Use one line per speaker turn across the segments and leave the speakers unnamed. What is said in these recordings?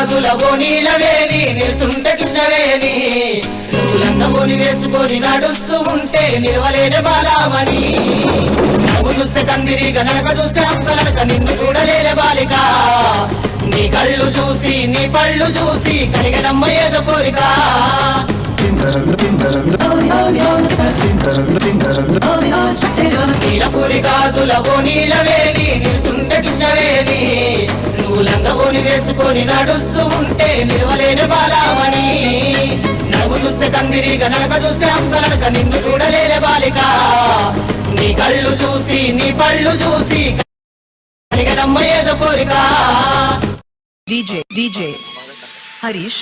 గాజుల నీలవేని నిలుసుంట కృష్ణవేని రంగులంగ వేసుకొని నడుస్తూ ఉంటే నిలవలేని బాలామణి నవ్వు చూస్తే కందిరిగా నడక చూస్తే అంసనడక నిన్ను చూడలేని బాలిక నీ కళ్ళు చూసి నీ పళ్ళు చూసి కలిగనమ్మ ఏదో కోరిక నీలపూరి గాజుల ఓ వేసుకొని నడుస్తూ ఉంటే నిలవలేని బాలామణి. నడుము చూస్తే కందిరిగా నడక చూస్తే అంశనడక నిన్ను చూడలేని బాలిక. నీ కళ్ళు చూసి నీ పళ్ళు చూసి ఏదో కోరిక.
DJ, Harish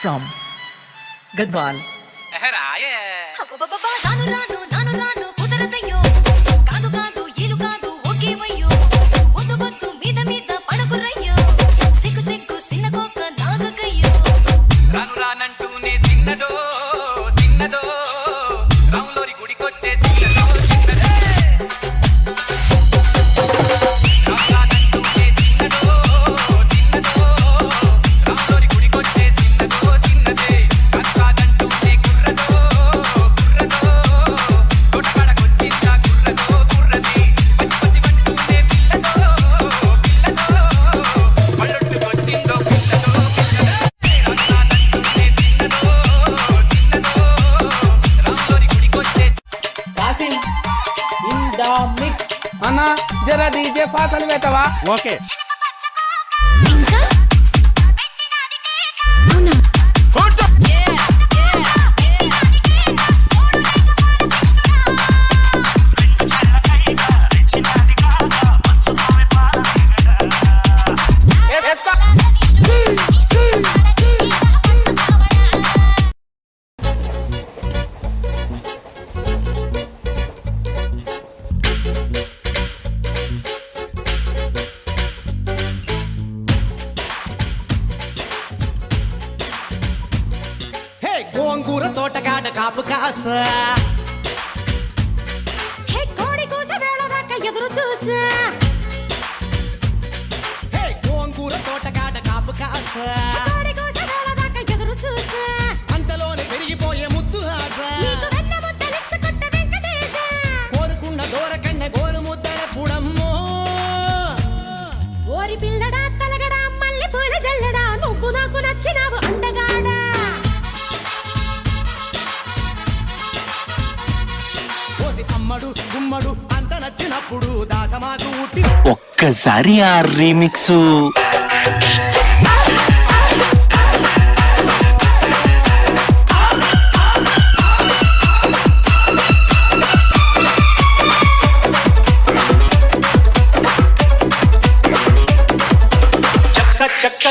from Gadwal.
అబ్బబ్బబ్బా, రాను రాను నాను రాను కుదరదయ్యో
అన్న జర డీజే పాటలు పెట్టవా
ఓకే.
తోటకాడ కాపు కాస
హే కోడి కూస వేళ దాకా ఎదురు చూసా
కమ్మడు గుమ్మడు అంత నచ్చినప్పుడు దాసమాకు
ఒక్కసారి ఆ రీమిక్స్. చక్క చక్క